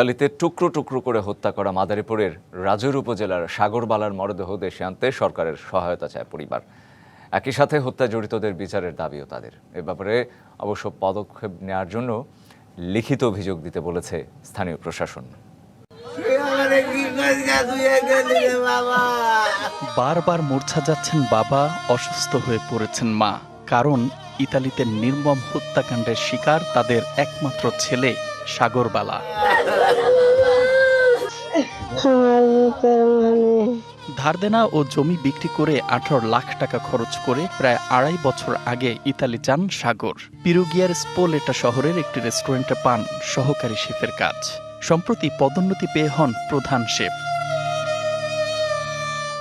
ইতালিতে টুকরো টুকরো করে হত্যা করা মাদারীপুরের রাজুর উপজেলার সাগরবালার মরদেহ দেশে আনতে সরকারের সহায়তা চায় পরিবার। একই সাথে হত্যায় জড়িতদের বিচারের দাবিও তাদের। এ ব্যাপারে অবশ্য পদক্ষেপ নেওয়ার জন্য লিখিত অভিযোগ দিতে বলেছে স্থানীয় প্রশাসন। বারবার মূর্ছা যাচ্ছেন বাবা, অসুস্থ হয়ে পড়েছেন মা। কারণ ইতালিতে নির্মম হত্যাকাণ্ডের শিকার তাদের একমাত্র ছেলে। সাগরবালা। ধার দেনা ও জমি বিক্রি করে আঠারো লাখ টাকা খরচ করে প্রায় আড়াই বছর আগে ইতালি যান সাগর। পিরুগিয়ার স্পোলেটা শহরের একটি রেস্টুরেন্টে পান সহকারী শেফের কাজ। সম্প্রতি পদোন্নতি পেয়ে হন প্রধান শেফ।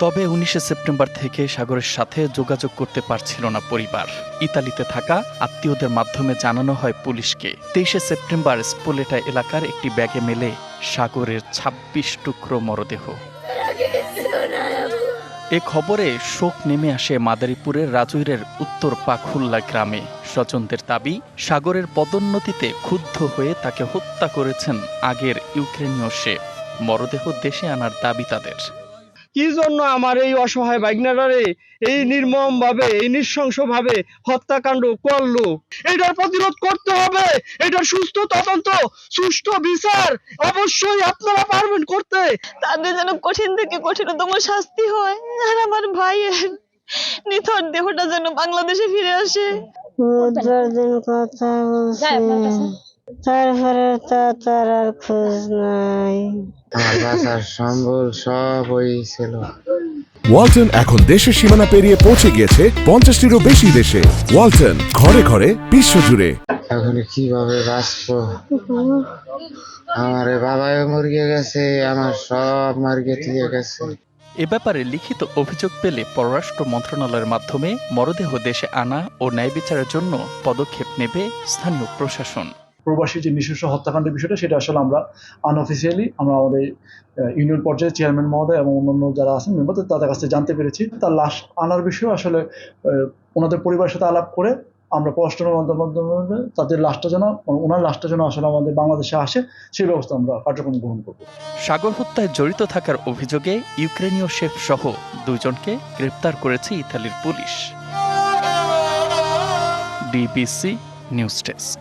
তবে উনিশে সেপ্টেম্বর থেকে সাগরের সাথে যোগাযোগ করতে পারছিল না পরিবার। ইতালিতে থাকা আত্মীয়দের মাধ্যমে জানানো হয় পুলিশকে। তেইশে সেপ্টেম্বর স্পোলেটা এলাকার একটি ব্যাগে মেলে সাগরের ২৬ টুকরো মরদেহ। এ খবরে শোক নেমে আসে মাদারীপুরের রাজৈরের উত্তর পাখুল্লা গ্রামে। স্বজনদের দাবি, সাগরের পদোন্নতিতে ক্ষুব্ধ হয়ে তাকে হত্যা করেছেন আগের ইউক্রেনীয় শেফ মরদেহ দেশে আনার দাবি তাদের। কি জন্য আমার এই অসহায় বাইকনারারে এই নির্মম ভাবে এই নৃশংস ভাবে হত্যাকাণ্ড করল? এটার প্রতিরোধ করতে হবে। এটার সুস্থ তদন্ত সুষ্ঠু বিচার অবশ্যই আপনারা পারবেন করতে। তাদের যেন কঠিন থেকে কঠিনতম শাস্তি হয়। আর আমার ভাইয়ের নিথর দেহটা যেন বাংলাদেশে ফিরে আসে। কথা বলছে। তারপরে তা তার আর খোঁজ নাই। আমার বাসার সম্বল সব ওই ছিল। ওয়ালটন এখন দেশের সীমানা পেরিয়ে পৌঁছে গিয়েছে পঞ্চাশটিরও বেশি দেশে। ওয়ালটন ঘরে ঘরে বিশ্বজুড়ে। এখন কীভাবে বাঁচবো? আমারে বাবাই মরিয়ে গেছে আমার সব মার্গে দিয়ে গেছে। এ ব্যাপারে লিখিত অভিযোগ পেলে পররাষ্ট্র মন্ত্রণালয়ের মাধ্যমে মরদেহ দেশে আনা ও ন্যায় বিচারের জন্য পদক্ষেপ নেবে স্থানীয় প্রশাসন। প্রবাসী যে নৃশংস হত্যাকাণ্ডের বিষয়টা, সেটা আসলে আমরা আনঅফিসিয়ালি আমরা আমাদের ইউনিয়ন পর্যায়ে চেয়ারম্যান মহোদয় এবং অন্যান্য যারা আছেন মেম্বার তাদের কাছ জানতে পেরেছি। তার লাশ আনার বিষয়ে আসলে ওনাদের পরিবারের সাথে আলাপ করে আমরা পররাষ্ট্র মাধ্যমে তাদের লাশটা যেন, ওনার লাশটা যেন আসলে আমাদের বাংলাদেশে আসে, সেই ব্যবস্থা আমরা কার্যক্রম গ্রহণ করব। সাগর হত্যায় জড়িত থাকার অভিযোগে ইউক্রেনীয় শেফ সহ দুজনকে গ্রেপ্তার করেছে ইতালির পুলিশ। DBC news desk.